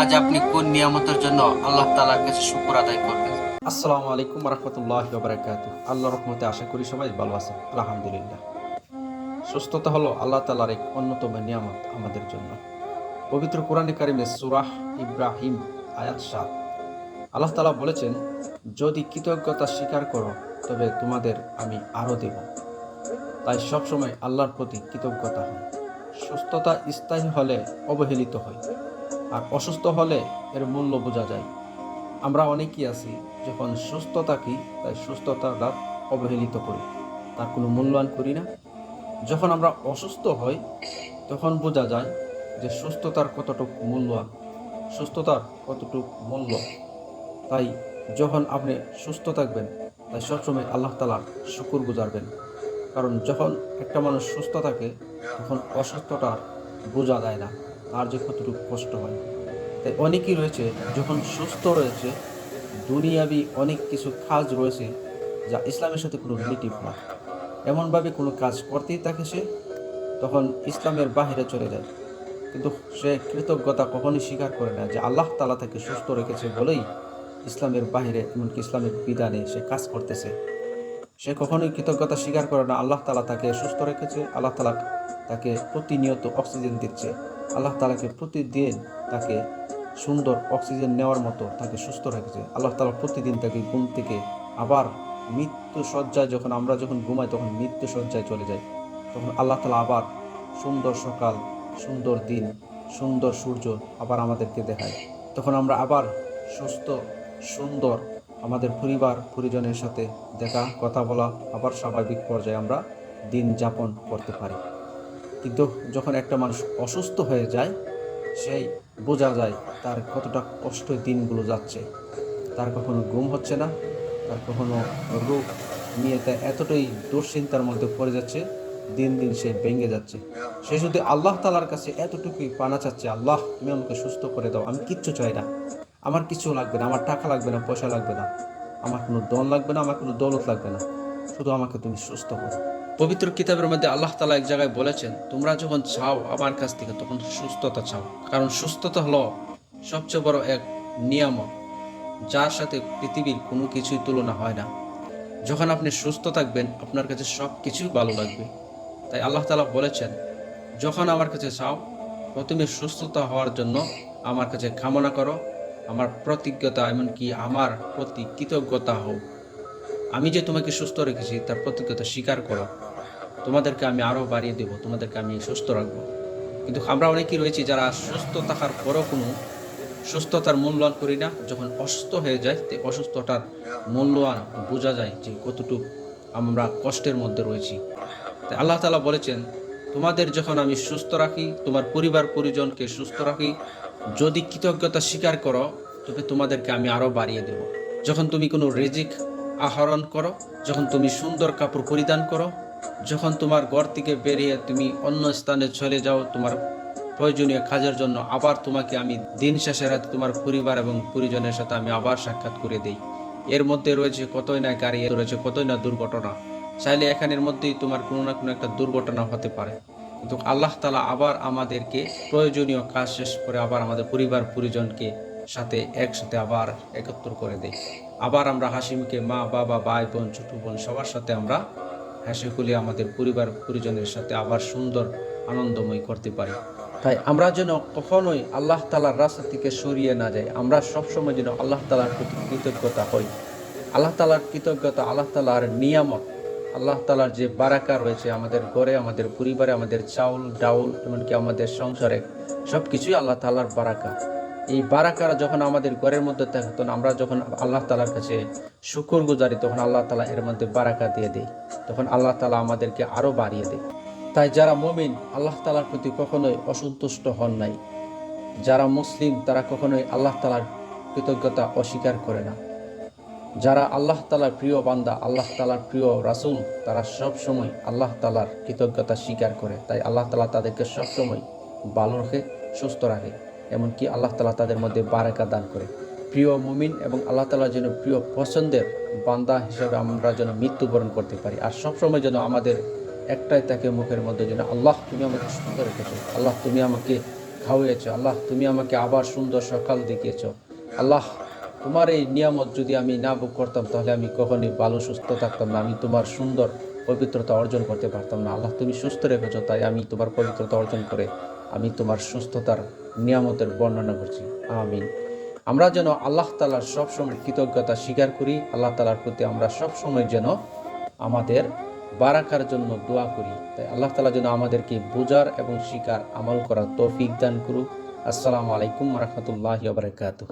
আজ আপনি কোন নিয়ামতের জন্য আল্লাহ তালার কাছে শুকুর আদায় করবেন? আসসালামু আলাইকুম রহমতুল্লাহ বারাকাত আল্লাহ রহমতে আশা করি সবাই ভালো আছেন। আলহামদুলিল্লাহ। সুস্থতা হলো আল্লাহ তালার এক অন্যতম নিয়ামত আমাদের জন্য। পবিত্র কোরআনে কারিমে সুরাহ ইব্রাহিম আয়াত সাত। আল্লাহ তালা বলেছেন, যদি কৃতজ্ঞতা স্বীকার করো, তবে তোমাদের আমি আরও দেব। তাই সবসময় আল্লাহর প্রতি কৃতজ্ঞতা হয়। সুস্থতা স্থায়ী হলে অবহেলিত হয়। আর অসুস্থ হলে এর মূল্য বোঝা যায়। আমরা অনেকেই আছি যখন সুস্থ থাকি তাই সুস্থতাটা অবহেলিত করি। তার কোনো মূল্যায়ন করি না। যখন আমরা অসুস্থ হই, তখন বোঝা যায় যে সুস্থতার কতটুকু মূল্য, সুস্থতার কতটুকু মূল্য। তাই যখন আপনি সুস্থ থাকবেন, তাই সবসময় আল্লাহ তালার শুকুর গুজারবেন। কারণ যখন একটা মানুষ সুস্থ থাকে, তখন অসুস্থতার বোঝা যায় না। তার যে কতটুকু কষ্ট হয়। তাই অনেকেই রয়েছে, যখন সুস্থ রয়েছে, দুনিয়াবি অনেক কিছু কাজ রয়েছে যা ইসলামের সাথে কোনো রিলেটিভ না। এমনভাবে কোনো কাজ করতেই থাকে সে, তখন ইসলামের বাহিরে চলে যায়। কিন্তু সে কৃতজ্ঞতা কখনই স্বীকার করে না যে আল্লাহ তালা তাকে সুস্থ রেখেছে বলেই ইসলামের বাহিরে, এমনকি ইসলামের বিধানে সে কাজ করতেছে। সে কখনোই কৃতজ্ঞতা স্বীকার করে না, আল্লাহ তালা তাকে সুস্থ রেখেছে, আল্লাহ তালা তাকে প্রতিনিয়ত অক্সিজেন দিচ্ছে। আল্লাহ তালাকে প্রতিদিন তাকে সুন্দর অক্সিজেন নেওয়ার মতো তাকে সুস্থ রেখেছে? আল্লাহ তালা প্রতিদিন তাকে ঘুম থেকে আবার মৃত্যু সজ্জায় যখন আমরা যখন ঘুমাই তখন মৃত্যু সজ্জায় চলে যাই। তখন আল্লাহ তালা আবার সুন্দর সকাল, সুন্দর দিন, সুন্দর সূর্য আবার আমাদেরকে দেখায়। তখন আমরা আবার সুস্থ, সুন্দর আমাদের পরিবার, পরিজনের সাথে দেখা, কথা বলা আবার স্বাভাবিক পর্যায়ে আমরা দিন যাপন করতে পারি। কিন্তু যখন একটা মানুষ অসুস্থ হয়ে যায়, সেই বোঝা যায় তার কতটা কষ্ট দিনগুলো যাচ্ছে। তার কখনো ঘুম হচ্ছে না, তার কখনো রোগ নিয়ে তা এতটাই দুশ্চিন্তার মধ্যে পড়ে যাচ্ছে, দিন দিন সে ভেঙে যাচ্ছে। সে যদি আল্লাহ তালার কাছে এতটুকুই পানা চাচ্ছে, আল্লাহ, তুমি আমাকে সুস্থ করে দাও, আমি কিচ্ছু চাই না। আমার কিছু লাগবে না, আমার টাকা লাগবে না, পয়সা লাগবে না। আমার কোনো দল লাগবে না, আমার কোনো দৌলত লাগবে না। শুধু আমাকে তুমি সুস্থ করো। পবিত্র কিতাবের মধ্যে আল্লাহ তালা এক জায়গায় বলেছেন, তোমরা যখন চাও আমার কাছ থেকে, তখন সুস্থতা চাও। কারণ সুস্থতা হলো সবচেয়ে বড় এক নিয়ামক যার সাথে পৃথিবীর কোনো কিছুই তুলনা হয় না। যখন আপনি সুস্থ থাকবেন, আপনার কাছে সব কিছুই ভালো লাগবে। তাই আল্লাহ তালা বলেছেন, যখন আমার কাছে চাও, প্রথমে সুস্থতা হওয়ার জন্য আমার কাছে কামনা করো। আমার প্রতিজ্ঞতা এমনকি আমার প্রতি কৃতজ্ঞতা হোক আমি যে তোমাকে সুস্থ রেখেছি, তার প্রতিজ্ঞতা স্বীকার করো। তোমাদেরকে আমি আরও বাড়িয়ে দেবো, তোমাদেরকে আমি সুস্থ রাখব। কিন্তু আমরা অনেকেই রয়েছি যারা সুস্থ থাকার পরও কোনো সুস্থতার মূল্যায়ন করি না। যখন অসুস্থ হয়ে যায়, তে অসুস্থতার মূল্যায়ন বোঝা যায় যে কতটুকু আমরা কষ্টের মধ্যে রয়েছি। তাই আল্লাহ তালা বলেছেন, তোমাদের যখন আমি সুস্থ রাখি, তোমার পরিবার পরিজনকে সুস্থ রাখি, যদি কৃতজ্ঞতা স্বীকার করো, তবে তোমাদেরকে আমি আরও বাড়িয়ে দেব। যখন তুমি কোনো রেজিক আহরণ করো, যখন তুমি সুন্দর কাপড় পরিধান করো যখন তোমার ঘর থেকে বেরিয়ে তুমি অন্য স্থানে চলে যাও, তোমার প্রয়োজনীয় কাজের জন্য আবার তোমাকে আমি দিন শেষে রাত তোমার পরিবার এবং পরিজনের সাথে আমি আবার সাক্ষাৎ করে দেই। এর মধ্যে রয়েছে কতই না গাড়ি, রয়েছে কতই না দুর্ঘটনা। চাইলে এখানের মধ্যেই তোমার কোনো না কোনো একটা দুর্ঘটনা হতে পারে। কিন্তু আল্লাহ তালা আবার আমাদেরকে প্রয়োজনীয় কাজ শেষ করে আবার আমাদের পরিবার, পরিজনকে সাথে একসাথে আবার একত্র করে দেয়। আবার আমরা হাসিমকে মা, বাবা, ভাই, বোন, ছোট বোন সবার সাথে আমরা হাসি খুলে আমাদের পরিবার পরিজনের সাথে আবার সুন্দর, আনন্দময় করতে পারি। তাই আমরা যেন কখনোই আল্লাহ তালার রাস্তা থেকে সরিয়ে না যাই, আমরা সবসময় যেন আল্লাহ তালার প্রতি কৃতজ্ঞতা হই আল্লাহ তালার কৃতজ্ঞতা, আল্লাহ তালার নিয়ামত, আল্লাহ তালার যে বারাকা রয়েছে আমাদের ঘরে, আমাদের পরিবারে, আমাদের চাউল, ডাউল, এমনকি আমাদের সংসারে সব কিছুই আল্লাহ তালার বারাকা। এই বারাকারা যখন আমাদের ঘরের মধ্যে থাকে, তখন আমরা যখন আল্লাহ তালার কাছে শুকর গুজারি, তখন আল্লাহ তালা এর মধ্যে বারাকা দিয়ে দেয়। তখন আল্লাহ তালা আমাদেরকে আরও বাড়িয়ে দেয়। তাই যারা মমিন, আল্লাহ তালার প্রতি কখনোই অসন্তুষ্ট হন নাই। যারা মুসলিম, তারা কখনোই আল্লাহ তালার কৃতজ্ঞতা অস্বীকার করে না। যারা আল্লাহ তালার প্রিয় বান্দা, আল্লাহ তালার প্রিয় রাসুল, তারা সব সময় আল্লাহ তালার কৃতজ্ঞতা স্বীকার করে। তাই আল্লাহ তালা তাদেরকে সবসময় ভালো রাখে, সুস্থ রাখে। এমনকি আল্লাহ তালা তাদের মধ্যে বারাকা দান করে। প্রিয় মুমিন এবং আল্লাহ তালার যেন প্রিয় পছন্দের বান্দা হিসাবে আমরা যেন মৃত্যুবরণ করতে পারি। আর সবসময় যেন আমাদের একটাই তাকে মুখের মধ্যে যেন আল্লাহ তুমি আমাকে সুন্দর রেখেছো, আল্লাহ তুমি আমাকে খাওয়াইছ আল্লাহ তুমি আমাকে আবার সুন্দর সকাল দেখিয়েছ। আল্লাহ, তোমার এই নিয়ামত যদি আমি না ভোগ করতাম তাহলে আমি কখনই ভালো, সুস্থ থাকতাম না, আমি তোমার সুন্দর পবিত্রতা অর্জন করতে পারতাম না। আল্লাহ তুমি সুস্থ রেখেছো, তাই আমি তোমার পবিত্রতা অর্জন করে আমি তোমার সুস্থতার নিয়ামতের বর্ণনা করছি। আমিন। আমরা যেন আল্লাহ তালার সবসময় কৃতজ্ঞতা স্বীকার করি, আল্লাহ তালার প্রতি আমরা সবসময় যেন আমাদের বারাকার জন্য দোয়া করি। তাই আল্লাহ তালা যেন আমাদেরকে বোঝার এবং শিকার আমল করার তৌফিক দান করুক। আসসালামু আলাইকুম রহমতুল্লাহ বারকাতুহ।